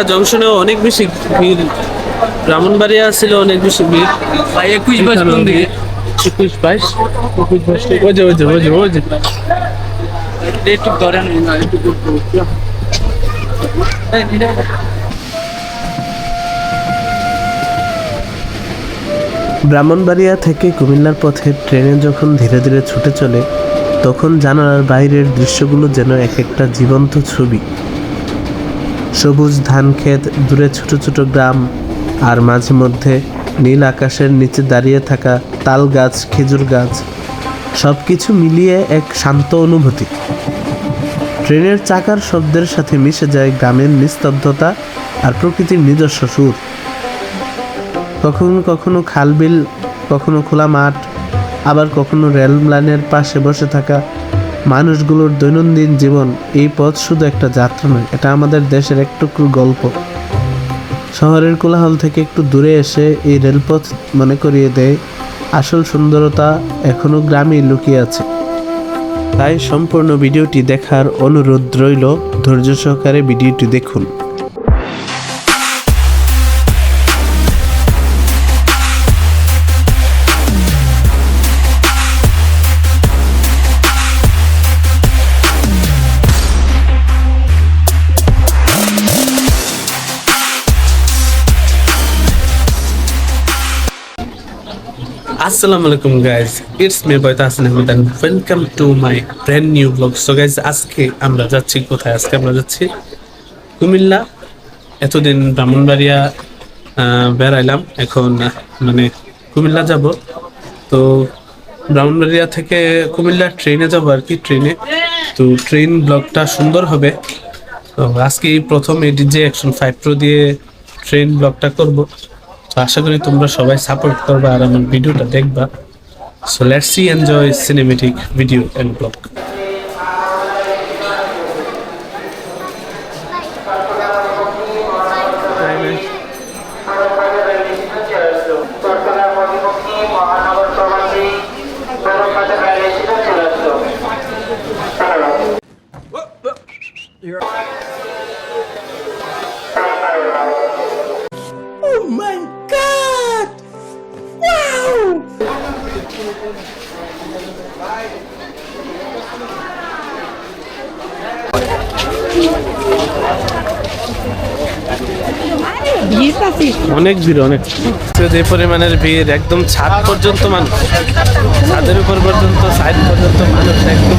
হাওড়া জংশনেও অনেক বেশি ভিড়। ব্রাহ্মণবাড়িয়া ছিল অনেক বেশি ভিড়। একুশ বাইশ কোন দিকে? একুশ বাইশ? একুশ বাইশ ওই যে ওই যে ওই যে ওই যে। একটু ধরেন। ব্রাহ্মণবাড়িয়া থেকে কুমিল্লার পথে ট্রেনে যখন ধীরে ধীরে ছুটে চলে তখন জানালার বাইরের দৃশ্যগুলো যেন এক একটা জীবন্ত ছবি। সবুজ ধান ক্ষেত, দূরে ছোট ছোট গ্রাম আর মাঝে মধ্যে নীল আকাশের নিচে দাঁড়িয়ে থাকা তাল গাছ, খেজুর গাছ সব কিছু মিলিয়ে এক শান্ত অনুভূতি। ট্রেনের চাকার শব্দের সাথে মিশে যায় গ্রামের নিস্তব্ধতা আর প্রকৃতির নিজস্ব সুর। কখনো কখনো খালবিল, কখনো খোলা মাঠ, আবার কখনো রেল লাইনের পাশে বসে থাকা মানুষগুলোর দৈনন্দিন জীবন এই পথ শুধু একটা যাত্রা নয়, এটা আমাদের দেশের এক টুকরো গল্প। শহরের কোলাহল থেকে একটু দূরে এসে এই রেলপথ মনে করিয়ে দেয়, আসল সুন্দরতা এখনও গ্রামেই লুকিয়ে আছে। তাই সম্পূর্ণ ভিডিওটি দেখার অনুরোধ রইল, ধৈর্য সহকারে ভিডিওটি দেখুন। আসসালামু আলাইকুম guys it's me বয়তা Hasan Ahmed and welcome to my brand new vlog so guys আজকে আমরা যাচ্ছি, কোথায় আজকে আমরা যাচ্ছি? কুমিল্লা। এতদিন ব্রাহ্মণবাড়িয়া বেড়াইলাম। এখন মানে কুমিল্লা যাব। তো, ব্রাহ্মণবাড়িয়া থেকে কুমিল্লা ট্রেনে যাব আর কি, ট্রেনে। তো, ট্রেন ব্লগটা সুন্দর হবে। তো, আজকে প্রথম এই ডিজে অ্যাকশন ফাইভ প্রো দিয়ে ট্রেন ব্লগটা করব। তো আশা করি তোমরা সবাই সাপোর্ট করবা আর আমার ভিডিওটা দেখবা। So let's see enjoy cinematic video and vlog অনেক ভিড়, অনেক। যে পরিমাণের ভিড়, একদম ছাদ পর্যন্ত মানুষ। ছাদের উপর পর্যন্ত সাইড পর্যন্ত মানুষ একদম।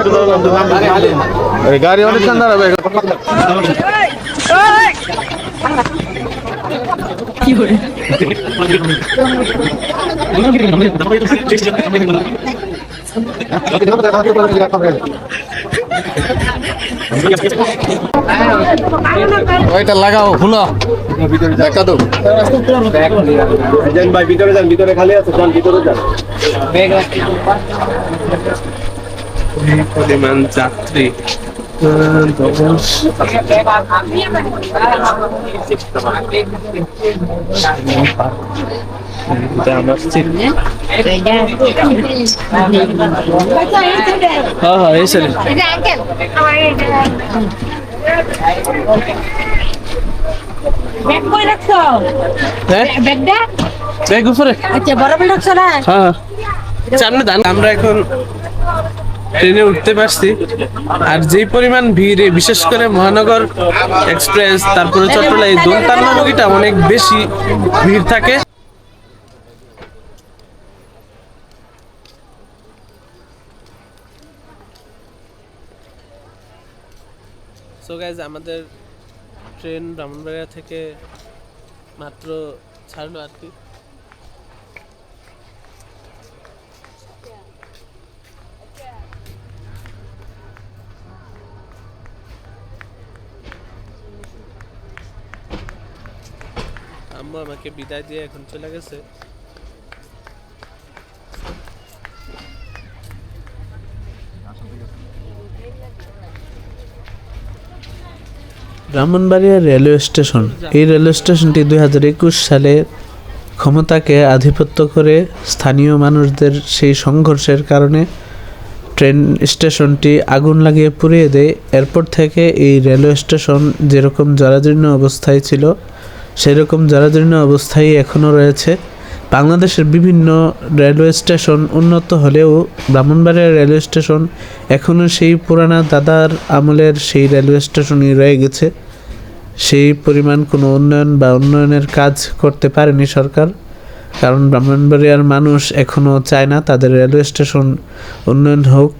একদম গাড়ি অনেক ঠান্ডা হবে। ওইটা লাগাও খুলো দেখা তো। ভাই ভিতরে যান ভিতরে খালি আছে যান ভিতরে যান। পরিমাণ যাত্রী। হ্যাঁ হ্যাঁ এই ব্যাগ কই রাখছো? হ্যাঁ? ব্যাগটা ব্যাগ উপরে। আচ্ছা বড় বড় রাখছো না? হ্যাঁ। সামনে দান আমরা এখন ট্রেনে উঠতে পারছি। আর যেই পরিমাণ ভিড় বিশেষ করে মহানগর এক্সপ্রেস তারপরে চট্টলা এই বগিটা অনেক বেশি ভিড় থাকে। গাইজ আমাদের ট্রেন ব্রাহ্মণবাড়িয়া থেকে মাত্র ছাড়লো আর কি। আম্মু আমাকে বিদায় দিয়ে এখন চলে গেছে। Brahmanbaria railway station. এই রেলওয়ে স্টেশনটি দুই হাজার একুশ সালে ক্ষমতাকে আধিপত্য করে স্থানীয় মানুষদের সেই সংঘর্ষের কারণে ট্রেন স্টেশনটি আগুন লাগিয়ে পুড়িয়ে দেয়। এরপর থেকে এই রেলওয়ে স্টেশন যেরকম জরাজীর্ণ অবস্থায় ছিল, সেরকম জরাজীর্ণ অবস্থায় এখনও রয়েছে। বাংলাদেশের বিভিন্ন রেলওয়ে স্টেশন উন্নত হলেও ব্রাহ্মণবাড়িয়া রেলওয়ে স্টেশন এখনও সেই পুরানা দাদার আমলের সেই রেলওয়ে স্টেশনই রয়ে গেছে। সেই পরিমাণ কোনো উন্নয়ন বা উন্নয়নের কাজ করতে পারেনি সরকার। কারণ ব্রাহ্মণবাড়িয়ার মানুষ এখনও চায় না তাদের রেলওয়ে স্টেশন উন্নয়ন হোক।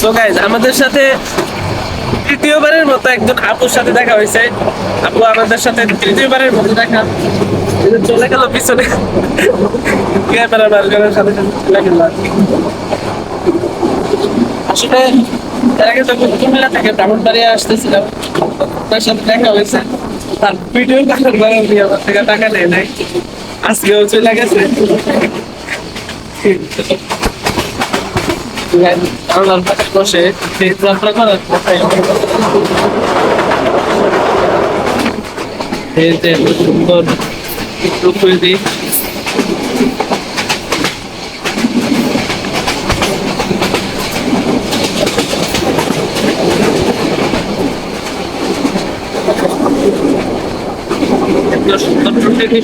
সো গাইজ আমাদের সাথে তৃতীয়বারের মতো একজন আপুর সাথে দেখা হয়েছে। আপু আমাদের সাথে তৃতীয়বারের মতো দেখা। চলে গেল পিছনে। ক্যামেরা সাথে আসলে আগে যখন কুমিল্লা থেকে ব্রাহ্মণবাড়িয়া আসতেছিলাম। তার সাথে দেখা হয়েছে। তার ভিডিও পরে আমার থেকে টাকা নেয় নাই। আজকেও চলে গেছে। এত সুন্দর প্রকৃতি সুন্দর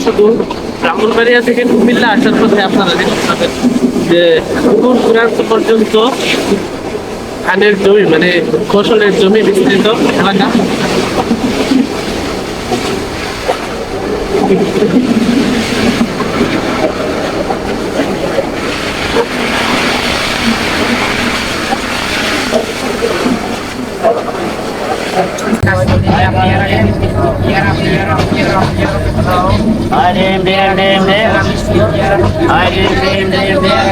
শুধু ব্রাহ্মণবাড়িয়া থেকে কুমিল্লা আসার পথে আপনারা দেখতে পাবেন যে দূর দূরান্ত পর্যন্ত ধানের জমি মানে ফসলের জমি বিস্তৃত এলাকা। Hiding there, there, there. Hiding there, there, there.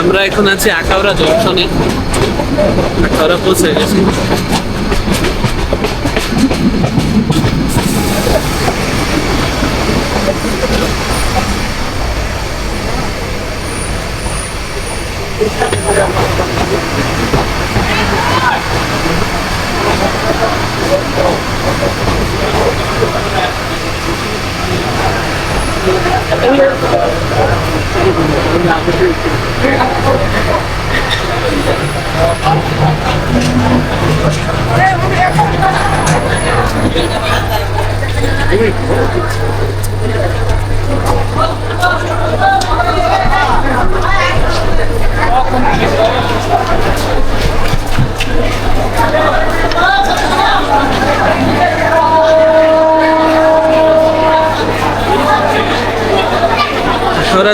আমরা এখন আছি আখাউড়া জংশনে। আখাউড়া পৌঁছে গেছি। আখাউড়া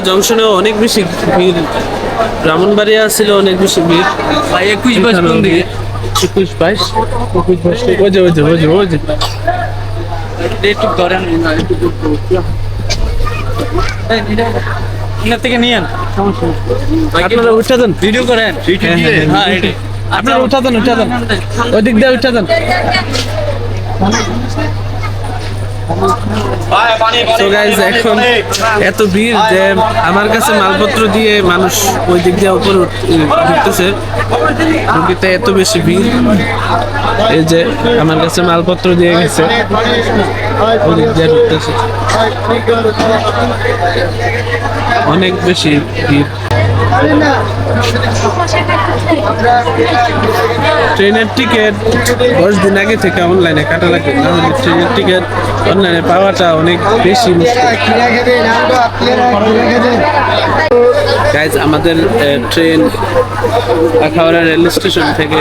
জংশনেও অনেক বেশি ভিড়। ব্রাহ্মণবাড়িয়া ছিল অনেক বেশি ভিড়। ভাই একুশ বাইশ কোন দিকে? একুশ বাইশ? একুশ বাইশ ওই যে ওই যে ওই যে ওই যে। একটু ধরেন। এখান থেকে নিয়েন। আপনারা উঠা দেন ভিডিও করেন। হ্যাঁ, ভিডিও। আপনারা উঠা দেন উঠা দেন ওই দিক দিয়ে উঠা দেন তো গাইজ এখন এত ভিড় যে আমার কাছে মালপত্র দিয়ে মানুষ ওই দিক দিয়ে উপরে ঢুকতেছে ঢুকিতে এত বেশি ভিড়। এই যে আমার কাছে মালপত্র দিয়ে গেছে। ওই দিক দিয়ে ঢুকতেছে অনেক বেশি ভিড়। ট্রেনের টিকিট দশ দিন আগে থেকে অনলাইনে কাটা লাগে না হলে ট্রেনের টিকিট অনলাইনে পাওয়াটা অনেক বেশি গাইজ আমাদের ট্রেন আখাউড়া রেল স্টেশন থেকে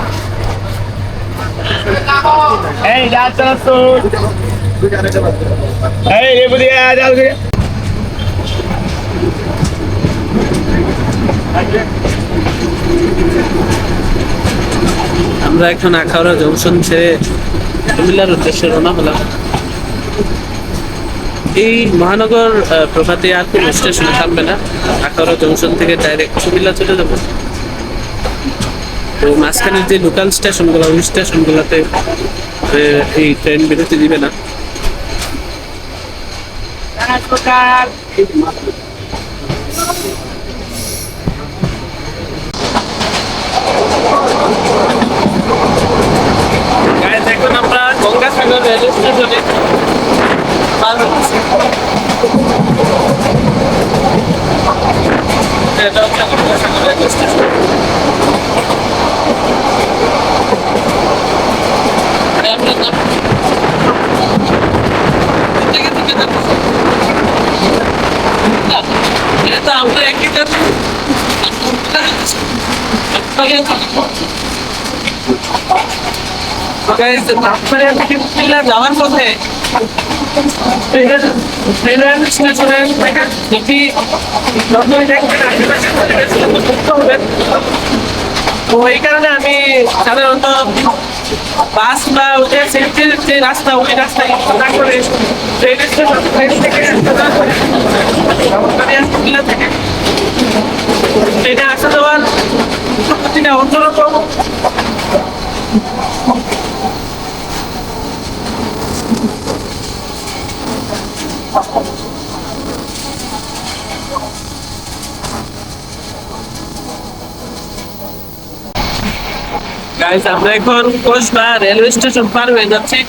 আমরা এখন আখাউড়া জংশন ছেড়ে কুমিল্লার উদ্দেশ্যে রওনা হলাম। এই মহানগর প্রভাতী আর কোনো স্টেশনে থাকবে না। আখাউড়া জংশন থেকে ডাইরেক্ট কুমিল্লা চলে যাব। তো মাঝখানের যে লোকাল স্টেশনগুলো ওই স্টেশনগুলোতে এই ট্রেন বিরতি দিবে না। এখন আমরা গঙ্গাসাগর রেল স্টেশনে পার হচ্ছি এটা হচ্ছে গঙ্গাসাগর রেল স্টেশন আরে আমরা নাম- থেকে থেকে যাচ্ছি। না, এটা তো আমরা একই যাচ্ছি। Guys, তারপরে আমি কুমিল্লা যাওয়ার পথে ট্রেনের স্টেশনে যদি যতই দেখবেন আশেপাশে পরিবেশ মুক্ত হবে। তো কারণে আমি সাধারণত বাস বা ওদের সেফটির যে রাস্তা, ওই রাস্তায় ট্রেন স্টেশন থেকে আসা যাওয়ার অন্যরকম গাইস আমরা এখন কোচবা রেলওয়ে স্টেশন পার হয়ে যাচ্ছি।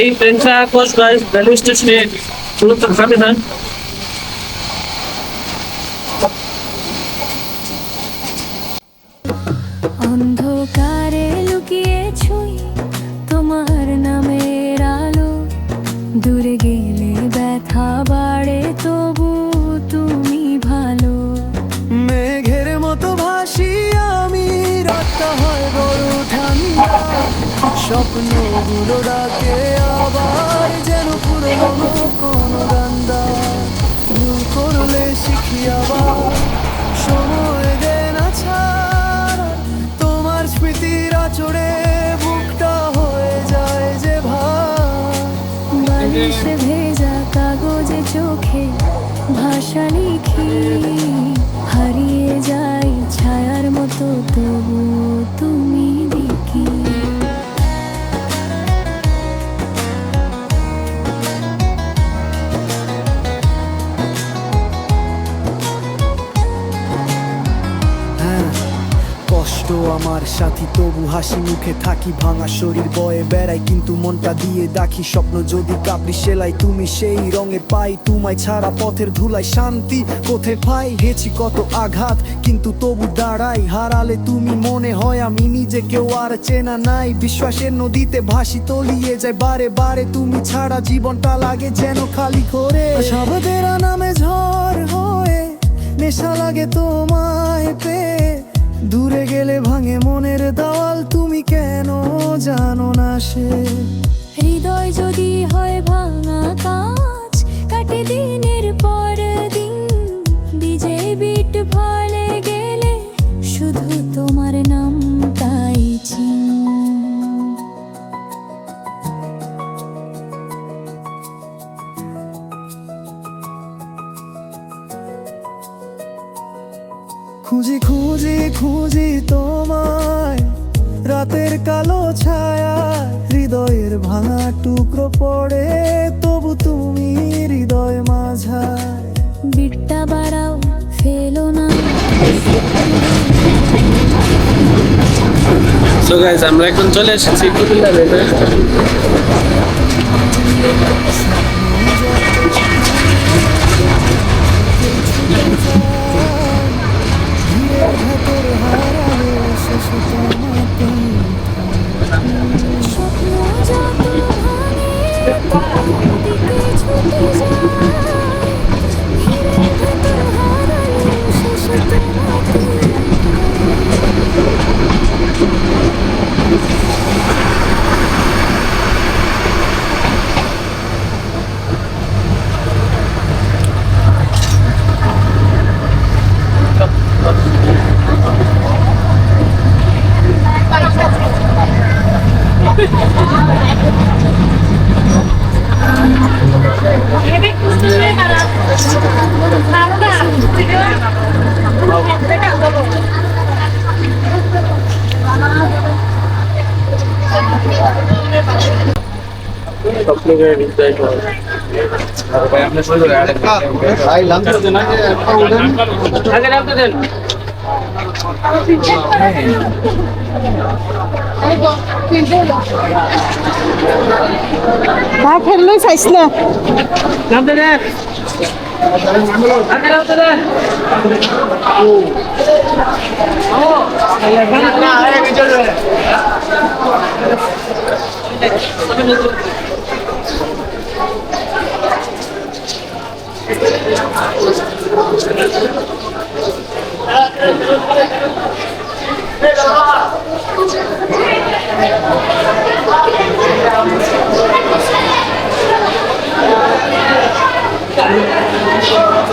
এই ট্রেনটা কোচবা রেলওয়ে স্টেশনে মূলত থামে না? অন্ধকারে স্বপ্নগুলো ডাকে আবার যেন পুরনো কোনো গান্দা ভুল করলে শিখি আবার। সময় দে না ছাড় তোমার স্মৃতির আচরে বুকটা হয়ে যায় যে ভাই বালিশ ভেজা কাগজে চোখে ভাষা লিখি। সাথী, তবু হাসি মুখে থাকি, ভাঙা শরীর বয়ে বেড়াই, কিন্তু মনটা দিয়ে ডাকি স্বপ্ন। যদি কাপড়ি সেলাই তুমি সেই রঙে পাই, তোমায় ছাড়া পথের ধুলাই শান্তি কোথায় পাই? হেছি কত আঘাত, কিন্তু তবু দাঁড়াই, হারালে তুমি মনে হয় আমি নিজে কেউ আর চেনা নাই। বিশ্বাসের নদীতে ভাসি তলিয়ে যায়, বারে বারে তুমি ছাড়া জীবনটা লাগে যেন খালি করে শব্দের নামে ঝড় হয়ে, নেশা লাগে তোমায় পেয়ে। দূরে গেলে ভাঙে মনের দেওয়াল, তুমি কেন জানো না সে? হৃদয় যদি হয় ভাঙা কাজ, কাটে দিনের পর দিন, বিজে বিট ভলে গেলে খুঁজি খুঁজি খুঁজি তোমায়। রাতের কালো ছায়া হৃদয়ের ভাঙা টুকরো পড়ে তবু তুমি হৃদয় মাঝায়। বিটটা বাড়াও ফেলো না। সো গাইজ আমরা এখন চলে এসেছি কুমিল্লা রেলওয়ে ভাত ফেললৈ চাইছ না